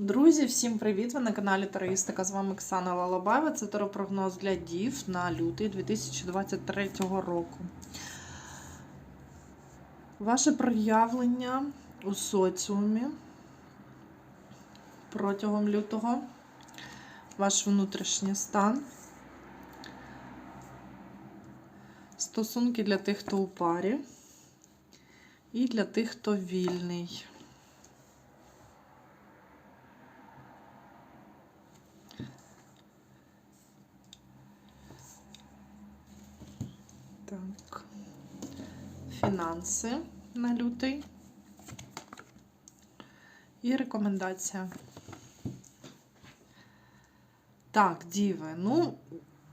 Друзі, всім привіт! Ви на каналі Тароїстика. З вами Оксана Лалабаєва. Це теропрогноз для дів на лютий 2023 року. Ваше проявлення у соціумі протягом лютого, ваш внутрішній стан. Стосунки для тих, хто у парі, і для тих, хто вільний. Так. Фінанси на лютий. І рекомендація. Так, діви. Ну,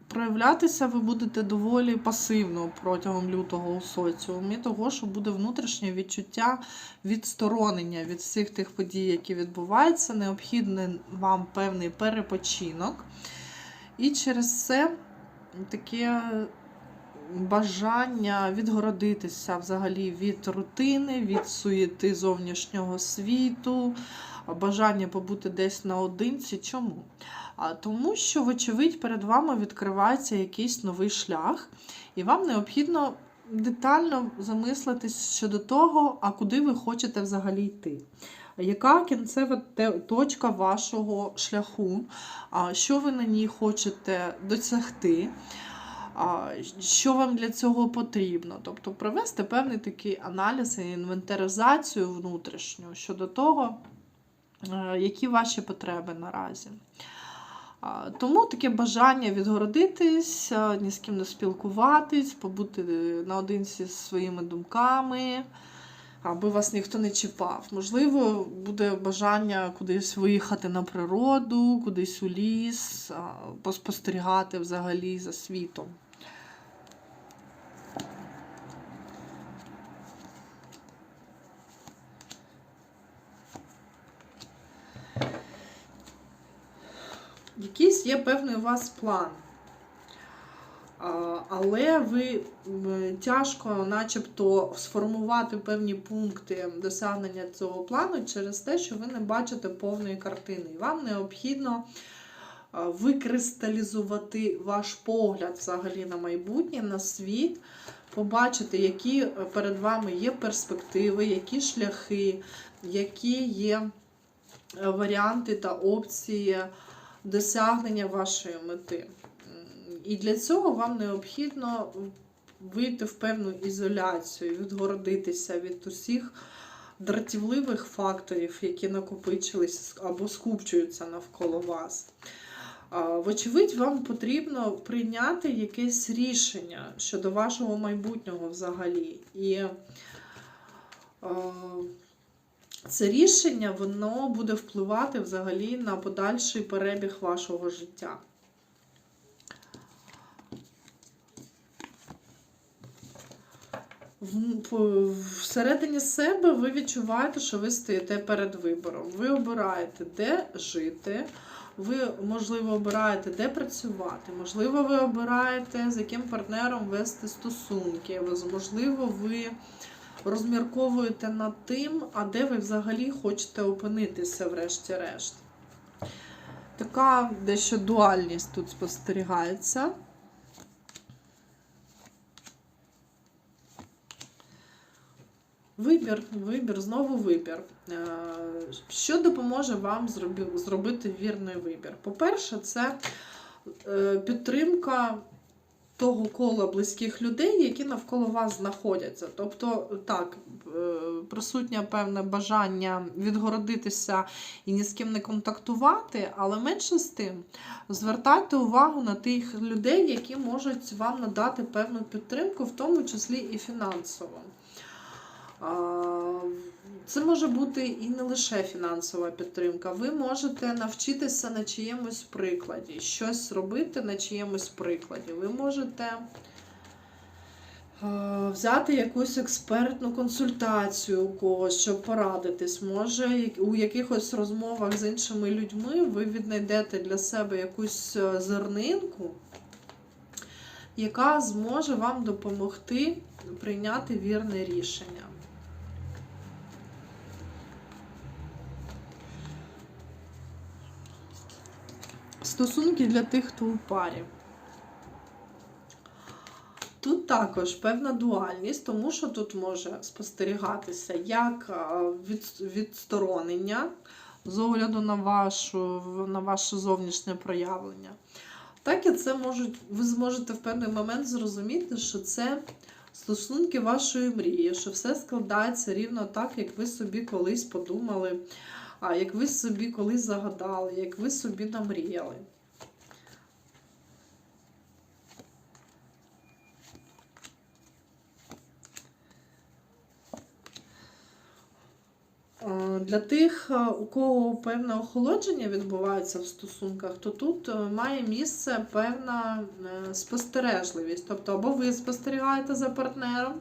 проявлятися ви будете доволі пасивно протягом лютого у соціумі, того, що буде внутрішнє відчуття відсторонення від всіх тих подій, які відбуваються. Необхідний вам певний перепочинок. І через це таке бажання відгородитися взагалі від рутини, від суєти зовнішнього світу, бажання побути десь наодинці. Чому? Тому що, вочевидь, перед вами відкривається якийсь новий шлях, і вам необхідно детально замислитись щодо того, а куди ви хочете взагалі йти. Яка кінцева точка вашого шляху, що ви на ній хочете досягти? Що вам для цього потрібно? Тобто провести певний такий аналіз і інвентаризацію внутрішню щодо того, е, які ваші потреби наразі. Тому таке бажання відгородитись, ні з ким не спілкуватись, побути наодинці зі своїми думками, аби вас ніхто не чіпав. Можливо, буде бажання кудись виїхати на природу, кудись у ліс, поспостерігати взагалі за світом. Якийсь є певний у вас план. Але ви тяжко, начебто, сформувати певні пункти досягнення цього плану через те, що ви не бачите повної картини. І вам необхідно викристалізувати ваш погляд взагалі на майбутнє, на світ, побачити, які перед вами є перспективи, які шляхи, які є варіанти та опції досягнення вашої мети. І для цього вам необхідно вийти в певну ізоляцію, відгородитися від усіх дратівливих факторів, які накопичились або скупчуються навколо вас. Вочевидь, вам потрібно прийняти якесь рішення щодо вашого майбутнього взагалі. І це рішення воно буде впливати всі на подальший перебіг вашого життя. Всередині себе ви відчуваєте, що ви стоїте перед вибором. Ви обираєте, де жити, ви, можливо, обираєте, де працювати, можливо, ви обираєте, з яким партнером вести стосунки, можливо, ви розмірковуєте над тим, а де ви взагалі хочете опинитися, врешті-решт. Така дещо дуальність тут спостерігається. Вибір, вибір, знову вибір. Е, що допоможе вам зробити вірний вибір? По-перше, це е, підтримка того кола близьких людей, які навколо вас знаходяться. Тобто, так, е, присутнє певне бажання відгородитися і ні з ким не контактувати, але менше з тим, звертайте увагу на тих людей, які можуть вам надати певну підтримку, в тому числі і фінансово. Це може бути і не лише фінансова підтримка. Ви можете навчитися на чиємусь прикладі, щось робити на чиємусь прикладі. Ви можете взяти якусь експертну консультацію у когось, щоб порадитись. Може, у якихось розмовах з іншими людьми ви віднайдете для себе якусь е, зернинку, яка зможе вам допомогти прийняти вірне рішення. Стосунки для тих, хто у парі. Тут також певна дуальність, тому що тут може спостерігатися як відсторонення з огляду на, вашу, на ваше зовнішнє проявлення. Так і це можуть, ви зможете в певний момент зрозуміти, що це стосунки вашої мрії, що все складається рівно так, як ви собі колись подумали, а як ви собі колись загадали, як ви собі намріяли. Для тих, у кого певне охолодження відбувається в стосунках, то тут е, має місце певна е, спостережливість. Тобто, або ви спостерігаєте за партнером,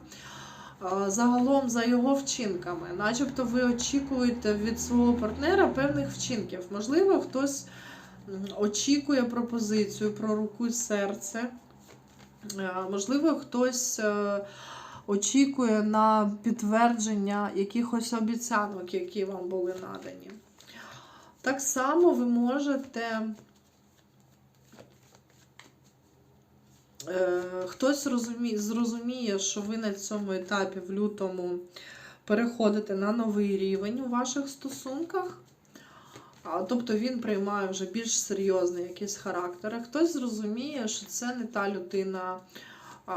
загалом за його вчинками, начебто ви очікуєте від свого партнера певних вчинків. Можливо, хтось очікує пропозицію про руку і серце. Можливо, хтось е, очікує на підтвердження якихось обіцянок, які вам були надані. Так само ви можете. Хтось розуміє, зрозуміє, що ви на цьому етапі в лютому переходите на новий рівень у ваших стосунках. Тобто він приймає вже більш серйозний якийсь характер. Хтось зрозуміє, що це не та людина,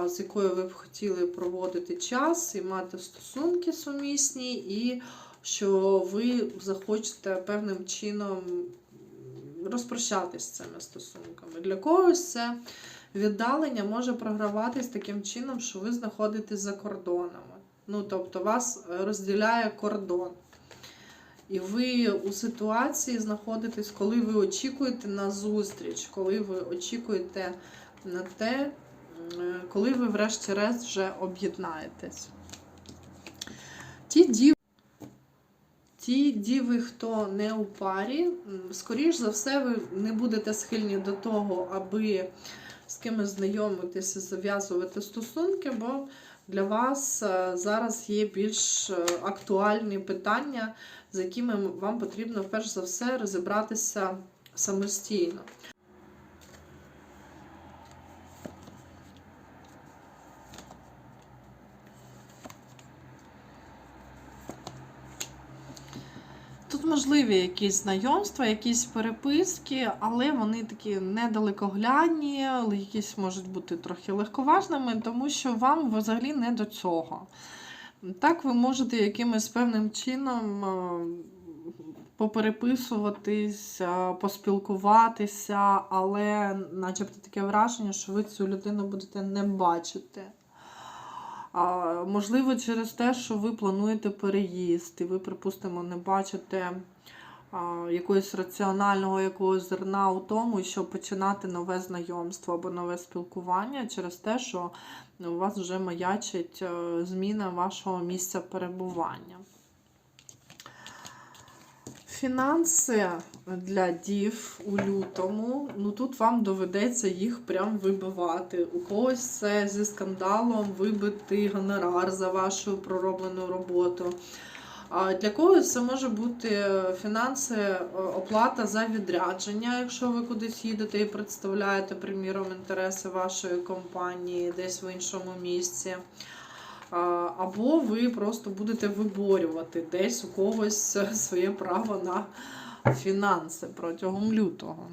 з якою ви б хотіли проводити час і мати стосунки сумісні, і що ви захочете певним чином розпрощатись з цими стосунками. Для когось це віддалення може програватись таким чином, що ви знаходитесь за кордонами. Ну, тобто вас розділяє кордон. І ви у ситуації знаходитесь, коли ви очікуєте на зустріч, коли ви очікуєте на те, коли ви врешті-решт вже об'єднаєтесь. Ті діви, ті діви, хто не у парі, скоріш за все, ви не будете схильні до того, аби кимось знайомитися, зав'язувати стосунки, бо для вас е, зараз є більш е, актуальні питання, з якими вам потрібно перш за все розібратися самостійно. Тут можливі якісь знайомства, якісь переписки, але вони такі недалекоглядні, але якісь можуть бути трохи легковажними, тому що вам взагалі не до цього. Так, ви можете якимось певним чином е, попереписуватись, е, поспілкуватися, але начебто таке враження, що ви цю людину будете не бачити. А, можливо, через те, що ви плануєте переїзд, і ви, припустимо, не бачите а, якогось раціонального якогось зерна у тому, щоб починати нове знайомство або нове спілкування через те, що у вас вже маячить е, зміна вашого місця перебування. Фінанси для дів у лютому. Ну тут вам доведеться їх прям вибивати. У когось це зі скандалом вибити гонорар за вашу пророблену роботу. Для когось це може бути фінанси, е, оплата за відрядження, якщо ви кудись їдете і представляєте, приміром, інтереси вашої компанії десь в іншому місці. Або ви просто будете виборювати десь у когось своє право на фінанси протягом лютого.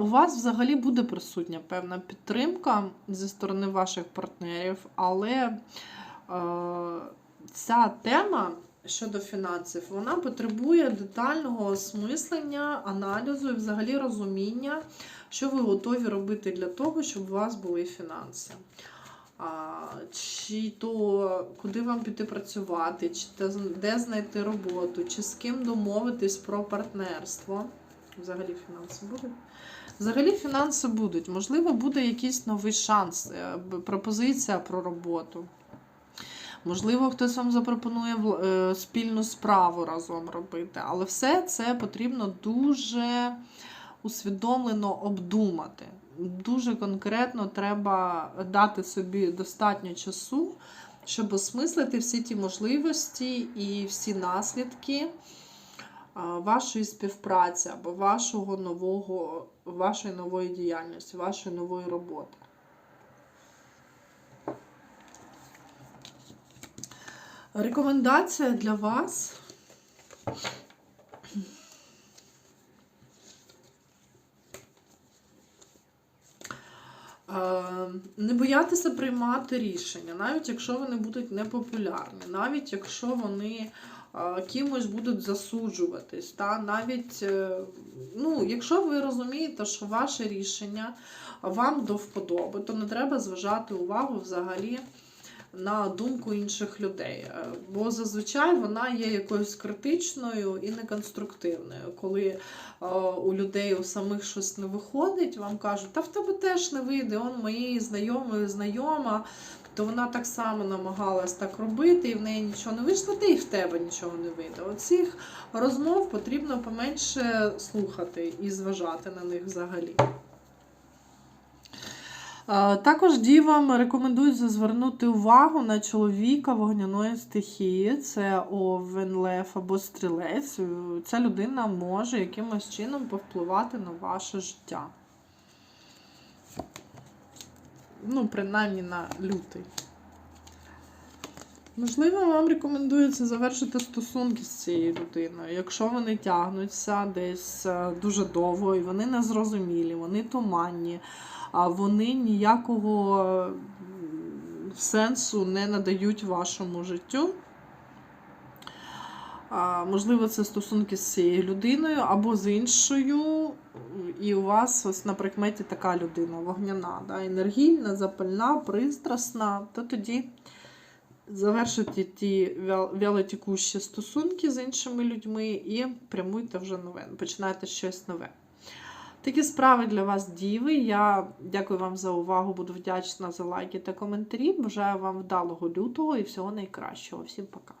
У вас взагалі буде присутня певна підтримка зі сторони ваших партнерів, але е, ця тема щодо фінансів вона потребує детального осмислення, аналізу і взагалі розуміння, що ви готові робити для того, щоб у вас були фінанси. А, чи то куди вам піти працювати, чи де знайти роботу, чи з ким домовитись про партнерство. Взагалі фінанси будуть. Взагалі фінанси будуть. Можливо, буде якийсь новий шанс, е, пропозиція про роботу. Можливо, хтось вам запропонує е, спільну справу разом робити. Але все це потрібно дуже усвідомлено обдумати. дуже конкретно треба дати собі достатньо часу, щоб осмислити всі ті можливості і всі наслідки вашої співпраці або вашого нового, вашої нової діяльності, вашої нової роботи. Рекомендація для вас. Е, Не боятися приймати рішення, навіть якщо вони будуть непопулярні, навіть якщо вони е, кимось будуть засуджуватись, та навіть е, ну, якщо ви розумієте, що ваше рішення вам до вподоби, то не треба зважати увагу взагалі на думку інших людей. Е, Бо зазвичай вона є якоюсь критичною і неконструктивною. Коли е, у людей у самих щось не виходить, вам кажуть, та в тебе теж не вийде, он моєї знайомої знайома, то вона так само намагалась так робити, і в неї нічого не вийшло, та і в тебе нічого не вийде. Оцих розмов потрібно поменше слухати і зважати на них взагалі. Е, Також дівам рекомендують звернути увагу на чоловіка вогняної стихії. Це овен, лев або стрілець. Е, Ця людина може якимось чином повпливати на ваше життя. Ну, принаймні на лютий. Можливо, вам рекомендується завершити стосунки з цією людиною. Якщо вони тягнуться десь е, дуже довго і вони незрозумілі, вони туманні, вони ніякого сенсу не надають вашому життю. Можливо, це стосунки з цією людиною або з іншою, і у вас ось на прикметі така людина вогняна, да, енергійна, запальна, пристрасна, то тоді завершити ті вялотікущі стосунки з іншими людьми і прямуйте вже нове, починайте щось нове. Такі справи для вас, діви. Я дякую вам за увагу, буду вдячна за лайки та коментарі. Бажаю вам вдалого лютого і всього найкращого. Всім пока!